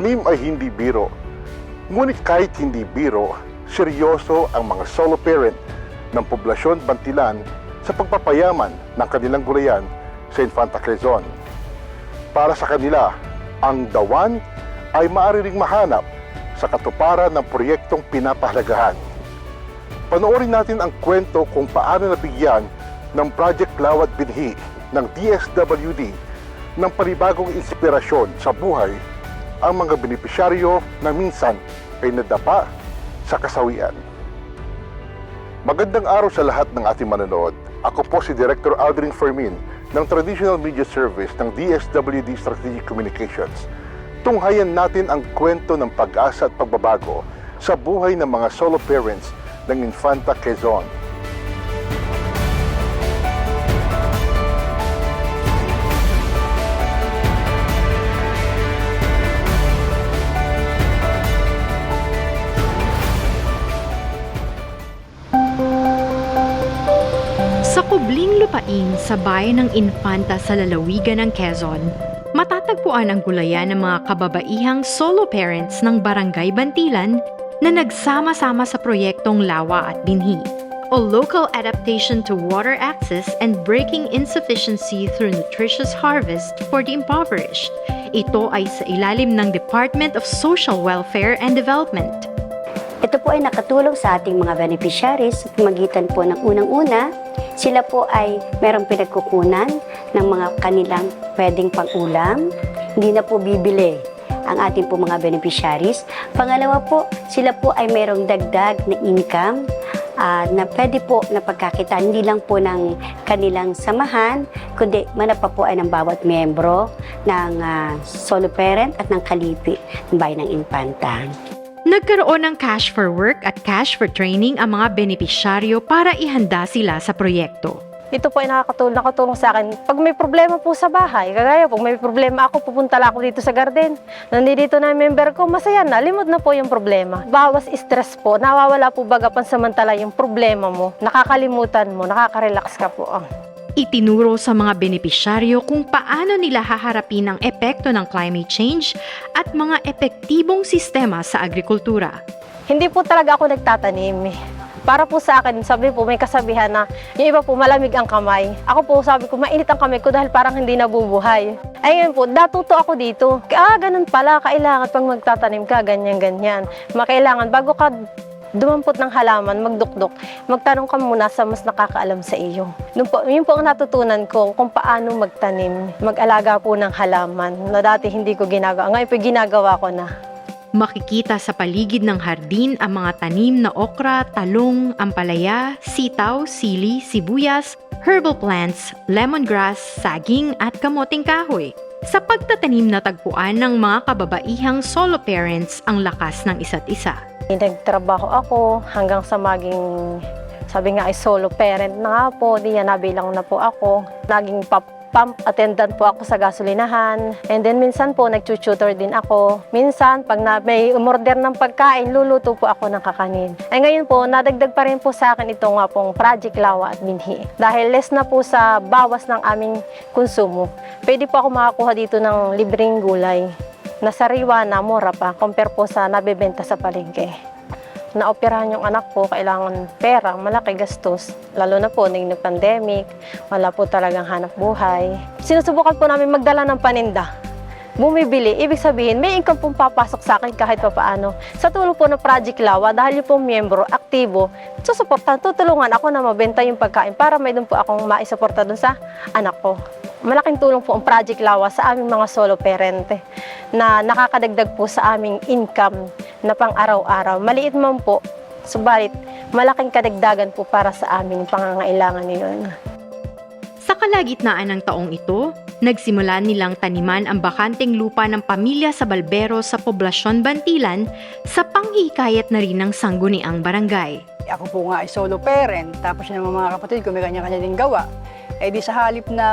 tanim ay hindi biro. Ngunit kahit hindi biro, seryoso ang mga solo parent ng poblasyon Bantilan sa pagpapayaman ng kanilang gulayan sa Infanta Quezon. Para sa kanila, ang dawan ay maaari ring mahanap sa katuparan ng proyektong pinapahalagahan. Panoorin natin ang kwento kung paano nabigyan ng Project Lawat Binhi ng DSWD ng panibagong inspirasyon sa buhay ang mga benepisyaryo na minsan ay nadapa sa kasawian. Magandang araw sa lahat ng ating manonood. Ako po si Director Aldrin Fermin ng Traditional Media Service ng DSWD Strategic Communications. Tunghayan natin ang kwento ng pag-asa at pagbabago sa buhay ng mga solo parents ng Infanta Quezon. Sa kubling lupain sa bayan ng Infanta sa lalawigan ng Quezon, matatagpuan ang gulayan ng mga kababaihang solo parents ng Barangay Bantilan na nagsama-sama sa proyektong Lawa at Binhi, o Local Adaptation to Water Access and Breaking Insufficiency Through Nutritious Harvest for the Impoverished. Ito ay sa ilalim ng Department of Social Welfare and Development. Ito po ay nakatulong sa ating mga beneficiaries sa pamagitan po ng unang-una, sila po ay merong pinagkukunan ng mga kanilang pwedeng pang-ulam, hindi na po bibili ang ating po mga beneficiaries. Pangalawa po, sila po ay merong dagdag na income ah, na pwede po na pagkakitaan hindi lang po ng kanilang samahan, kundi manapa po ay ng bawat miyembro ng ah, solo parent at ng kalipi ng bayan ng Infanta. Nagkaroon ng cash for work at cash for training ang mga benepisyaryo para ihanda sila sa proyekto. Ito po ay nakakatulong, nakatulong sa akin. Pag may problema po sa bahay, kagaya pag may problema ako, pupunta lang ako dito sa garden. Nandito na yung member ko, masaya na, limot na po yung problema. Bawas stress po, nawawala po baga pansamantala yung problema mo. Nakakalimutan mo, nakaka-relax ka po. Ah. Itinuro sa mga benepisyaryo kung paano nila haharapin ang epekto ng climate change at mga epektibong sistema sa agrikultura. Hindi po talaga ako nagtatanim. Para po sa akin, sabi po, may kasabihan na yung iba po malamig ang kamay. Ako po sabi ko, mainit ang kamay ko dahil parang hindi nabubuhay. Ayun po, natuto ako dito. Ah, ganun pala, kailangan pag magtatanim ka, ganyan-ganyan. Makailangan, bago ka dumampot ng halaman, magdukdok, magtanong ka muna sa mas nakakaalam sa iyo. Yun po, yun po ang natutunan ko kung paano magtanim, mag-alaga po ng halaman na dati hindi ko ginagawa. Ngayon po ginagawa ko na. Makikita sa paligid ng hardin ang mga tanim na okra, talong, ampalaya, sitaw, sili, sibuyas, herbal plants, lemongrass, saging at kamoting kahoy. Sa pagtatanim na tagpuan ng mga kababaihang solo parents ang lakas ng isa't isa. Nagtrabaho ako hanggang sa maging, sabi nga ay solo parent na nga po, di yan nabilang na po ako. Naging pap pump attendant po ako sa gasolinahan. And then minsan po nagtututor din ako. Minsan pag na, may umorder ng pagkain, luluto po ako ng kakanin. Ay ngayon po, nadagdag pa rin po sa akin ito nga pong Project Lawa at Binhi. Dahil less na po sa bawas ng aming konsumo. Pwede po ako makakuha dito ng libreng gulay na sariwa na mura pa compare po sa nabebenta sa palengke. Naoperahan yung anak ko, kailangan pera, malaki gastos. Lalo na po, naging pandemic, wala po talagang hanap buhay. Sinusubukan po namin magdala ng paninda. Bumibili, ibig sabihin, may income pong papasok sa akin kahit pa paano. Sa tulong po ng Project Lawa, dahil yung pong miyembro, aktibo, susuportahan, tutulungan ako na mabenta yung pagkain para may doon po akong maisuporta doon sa anak ko. Malaking tulong po ang Project Lawa sa aming mga solo parente na nakakadagdag po sa aming income na pang araw-araw. Maliit man po, subalit malaking kadagdagan po para sa aming pangangailangan niyon. Sa kalagitnaan ng taong ito, nagsimula nilang taniman ang bakanteng lupa ng pamilya sa Balbero sa poblasyon Bantilan sa panghihikayat na rin ng sangguniang barangay. Ako po nga ay solo parent, tapos yung mga kapatid ko may kanya-kanya din gawa. Eh di sa halip na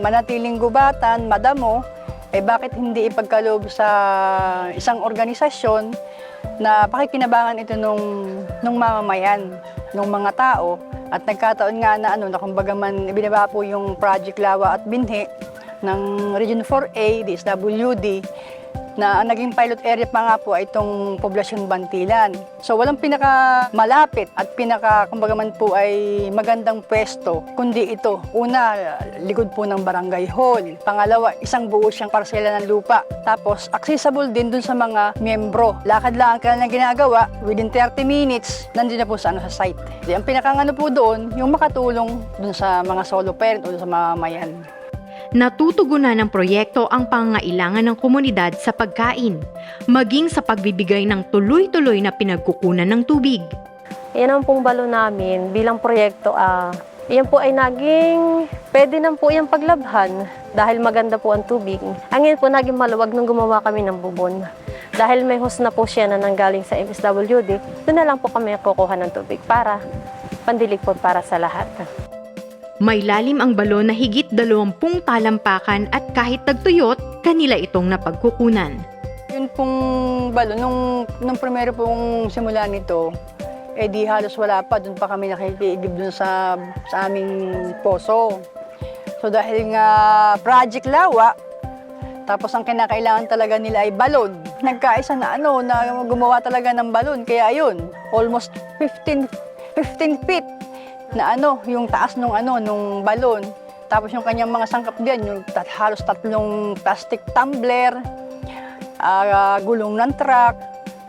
manatiling gubatan, madamo, eh bakit hindi ipagkaloob sa isang organisasyon na pakikinabangan ito nung, nung mamamayan, nung mga tao. At nagkataon nga na ano, na kumbaga man ibinaba po yung Project Lawa at Binhi ng Region 4A, DSWD, na ang naging pilot area pa nga po ay itong poblasyon Bantilan. So walang pinaka malapit at pinaka kumbaga man po ay magandang pwesto kundi ito. Una, likod po ng barangay hall. Pangalawa, isang buo siyang parsela ng lupa. Tapos accessible din dun sa mga miyembro. Lakad lang ang kanilang ginagawa, within 30 minutes, nandun na po sa, ano, sa site. Di, ang pinakangano po doon, yung makatulong dun sa mga solo parent o sa mga mayan. Natutugunan ng proyekto ang pangangailangan ng komunidad sa pagkain, maging sa pagbibigay ng tuloy-tuloy na pinagkukunan ng tubig. Yan ang pong balo namin bilang proyekto. ah yan po ay naging, pwede na po yung paglabhan dahil maganda po ang tubig. Ang yan po naging maluwag nung gumawa kami ng bubon. Dahil may host na po siya na nanggaling sa MSWD, doon na lang po kami kukuha ng tubig para pandilig po para sa lahat. May lalim ang balon na higit dalawampung talampakan at kahit tagtuyot, kanila itong napagkukunan. Yun pong balo, nung, nung primero pong simula nito, eh di halos wala pa, doon pa kami nakikiigib dun sa, sa aming poso. So dahil nga project lawa, tapos ang kinakailangan talaga nila ay balon. Nagkaisa na ano, na gumawa talaga ng balon. Kaya ayun, almost 15, 15 feet na ano, yung taas nung ano, nung balon. Tapos yung kanyang mga sangkap diyan, yung tat, halos tatlong plastic tumbler, ah, gulong ng truck,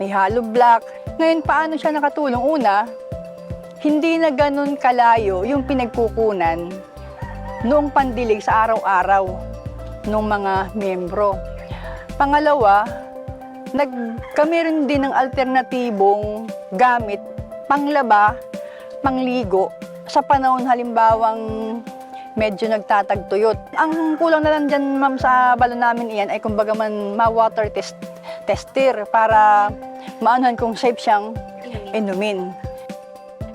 may hollow block. Ngayon, paano siya nakatulong? Una, hindi na ganun kalayo yung pinagkukunan noong pandilig sa araw-araw ng mga miyembro. Pangalawa, nag, kami rin din ng alternatibong gamit panglaba, pangligo sa panahon halimbawang medyo nagtatagtuyot. Ang kulang na lang dyan, ma'am, sa balon namin iyan ay kumbaga man ma-water test, tester para maanuhan kung safe siyang inumin.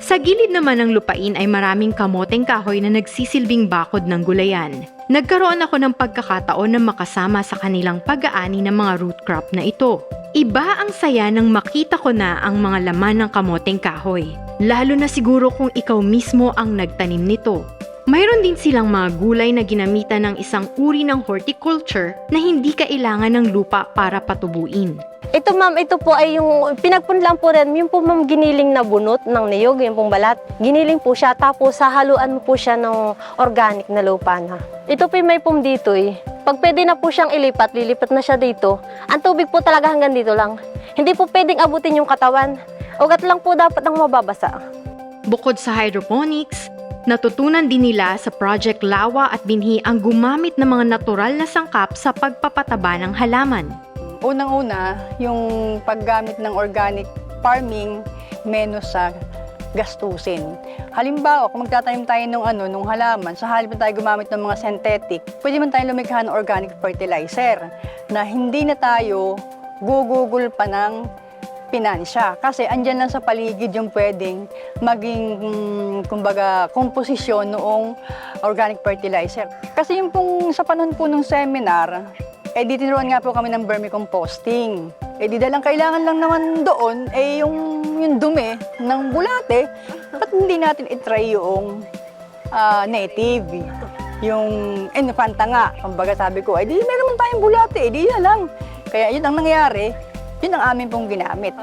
Sa gilid naman ng lupain ay maraming kamoteng kahoy na nagsisilbing bakod ng gulayan. Nagkaroon ako ng pagkakataon na makasama sa kanilang pag-aani ng mga root crop na ito. Iba ang saya nang makita ko na ang mga laman ng kamoteng kahoy. Lalo na siguro kung ikaw mismo ang nagtanim nito. Mayroon din silang mga gulay na ginamitan ng isang uri ng horticulture na hindi kailangan ng lupa para patubuin. Ito ma'am, ito po ay yung pinagpunlang po rin, yung po ma'am giniling na bunot ng niyog, yung pong balat. Giniling po siya, tapos hahaluan mo po siya ng organic na lupa na. Ito po may pum dito eh. Pag pwede na po siyang ilipat, lilipat na siya dito. Ang tubig po talaga hanggang dito lang. Hindi po pwedeng abutin yung katawan. Ugat lang po dapat ang mababasa. Bukod sa hydroponics, natutunan din nila sa Project Lawa at Binhi ang gumamit ng mga natural na sangkap sa pagpapataba ng halaman. Unang-una, yung paggamit ng organic farming menos sa gastusin. Halimbawa, kung magtatanim tayo ng ano, nung halaman, sa halip na tayo gumamit ng mga synthetic, pwede man tayo lumikha ng organic fertilizer na hindi na tayo gugugol pa ng pinansya. Kasi andyan lang sa paligid yung pwedeng maging, mm, kumbaga, komposisyon noong organic fertilizer. Kasi yung pong sa panahon po ng seminar, eh di tinuruan nga po kami ng vermicomposting. Eh di dalang kailangan lang naman doon, eh yung, yung dumi ng bulate, ba't hindi natin itry yung ah, native? Yung infanta nga, kumbaga sabi ko, eh di meron naman tayong bulate, eh di na lang. Kaya yun ang nangyari, yun ang amin pong ginamit.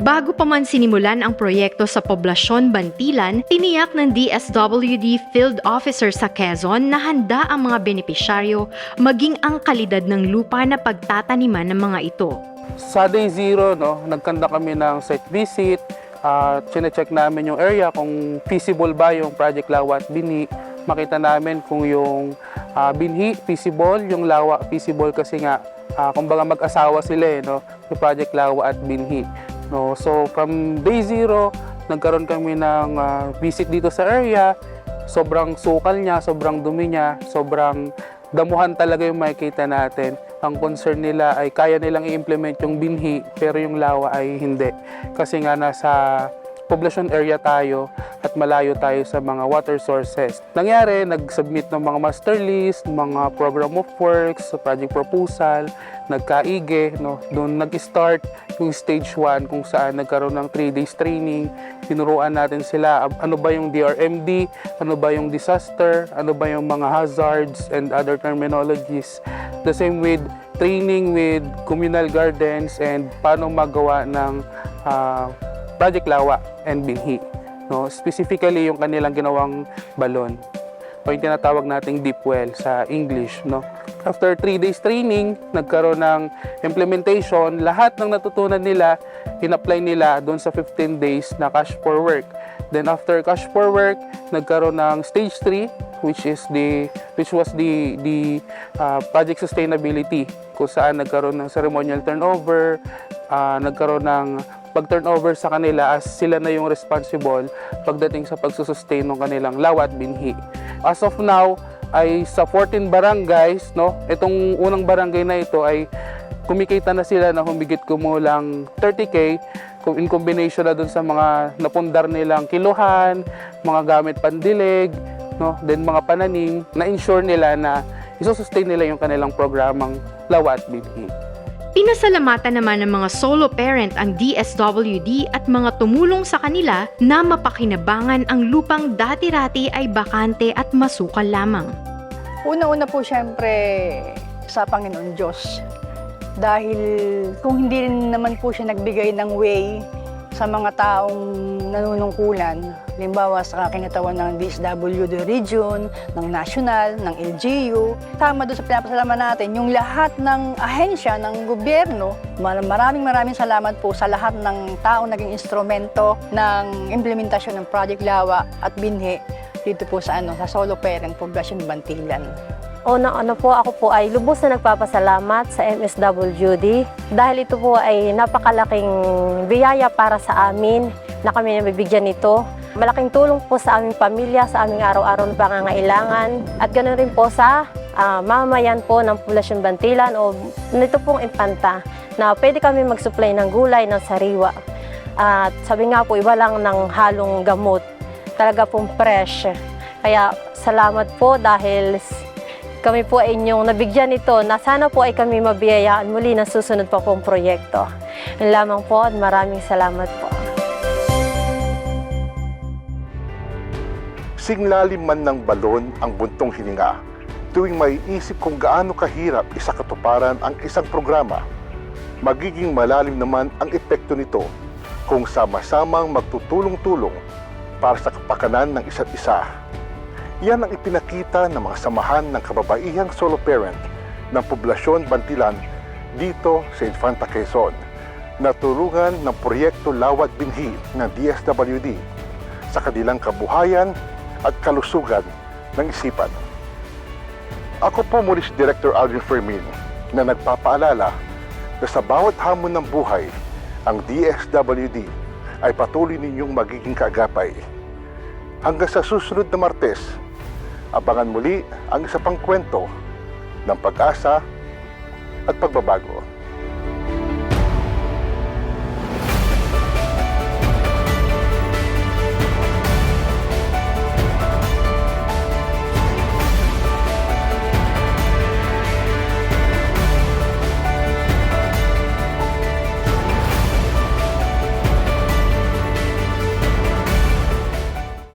Bago pa man sinimulan ang proyekto sa poblasyon Bantilan, tiniyak ng DSWD Field Officer sa Quezon na handa ang mga benepisyaryo maging ang kalidad ng lupa na pagtataniman ng mga ito. Sa day zero, no, nagkanda kami ng site visit, at check namin yung area kung feasible ba yung Project Lawa at Binhi. Makita namin kung yung ah, Binhi feasible, yung Lawa feasible kasi nga ah, kumbaga mag-asawa sila eh, no, yung Project Lawa at Binhi. No, so from day zero, nagkaroon kami ng ah, visit dito sa area. Sobrang sukal niya, sobrang dumi niya, sobrang damuhan talaga yung makikita natin. Ang concern nila ay kaya nilang i-implement yung binhi pero yung lawa ay hindi. Kasi nga nasa poblacion area tayo, at malayo tayo sa mga water sources. Nangyari, nag-submit ng mga master list, mga program of works, project proposal, nagkaige, no? Doon nag-start yung stage 1 kung saan nagkaroon ng 3 days training. Tinuruan natin sila ano ba yung DRMD, ano ba yung disaster, ano ba yung mga hazards and other terminologies. The same with training with communal gardens and paano magawa ng ah, project lawa and binhi. No? Specifically yung kanilang ginawang balon o yung tinatawag nating deep well sa English. No? After 3 days training, nagkaroon ng implementation, lahat ng natutunan nila, in-apply nila doon sa 15 days na cash for work. Then after cash for work, nagkaroon ng stage 3 which is the which was the the uh, project sustainability kung saan nagkaroon ng ceremonial turnover, ah, nagkaroon ng pag-turnover sa kanila as sila na yung responsible pagdating sa pagsusustain ng kanilang lawat binhi. As of now, ay sa 14 barangays, no? Itong unang barangay na ito ay kumikita na sila na humigit kumulang 30k kung in combination na dun sa mga napundar nilang kiluhan, mga gamit pandilig, no? Then mga pananim na ensure nila na isosustain nila yung kanilang programang lawat binhi. Pinasalamatan naman ng mga solo parent ang DSWD at mga tumulong sa kanila na mapakinabangan ang lupang dati-rati ay bakante at masukal lamang. Una-una po siyempre sa Panginoon Diyos. Dahil kung hindi naman po siya nagbigay ng way sa mga taong nanunungkulan, limbawa sa kinatawan ng DSWD region, ng national, ng LGU, tama doon sa pinapasalamat natin, yung lahat ng ahensya ng gobyerno, mar- maraming maraming salamat po sa lahat ng taong naging instrumento ng implementasyon ng Project Lawa at Binhe dito po sa ano sa Solo Parent Poblacion Bantilan. Una ano po, ako po ay lubos na nagpapasalamat sa MSWD dahil ito po ay napakalaking biyaya para sa amin na kami nabibigyan nito. Malaking tulong po sa aming pamilya, sa aming araw-araw na pangangailangan at ganoon rin po sa ah, mamayan po ng Poblasyon Bantilan o nito pong impanta na pwede kami mag-supply ng gulay ng sariwa. At sabi nga po, iba lang ng halong gamot. Talaga pong fresh. Kaya salamat po dahil kami po ay inyong nabigyan nito na sana po ay kami mabiyayaan muli ng susunod pa pong proyekto. Yun lamang po at maraming salamat po. Singlalim man ng balon ang buntong hininga tuwing may isip kung gaano kahirap isakatuparan ang isang programa. Magiging malalim naman ang epekto nito kung sama-samang magtutulong-tulong para sa kapakanan ng isa't isa. Yan ang ipinakita ng mga samahan ng kababaihang solo parent ng poblasyon Bantilan dito sa Infanta Quezon na tulungan ng proyekto Lawat Binhi ng DSWD sa kanilang kabuhayan at kalusugan ng isipan. Ako po muli si Director Aldrin Fermin na nagpapaalala na sa bawat hamon ng buhay, ang DSWD ay patuloy ninyong magiging kaagapay. Hanggang sa susunod na Martes, abangan muli ang isa pang kwento ng pag-asa at pagbabago.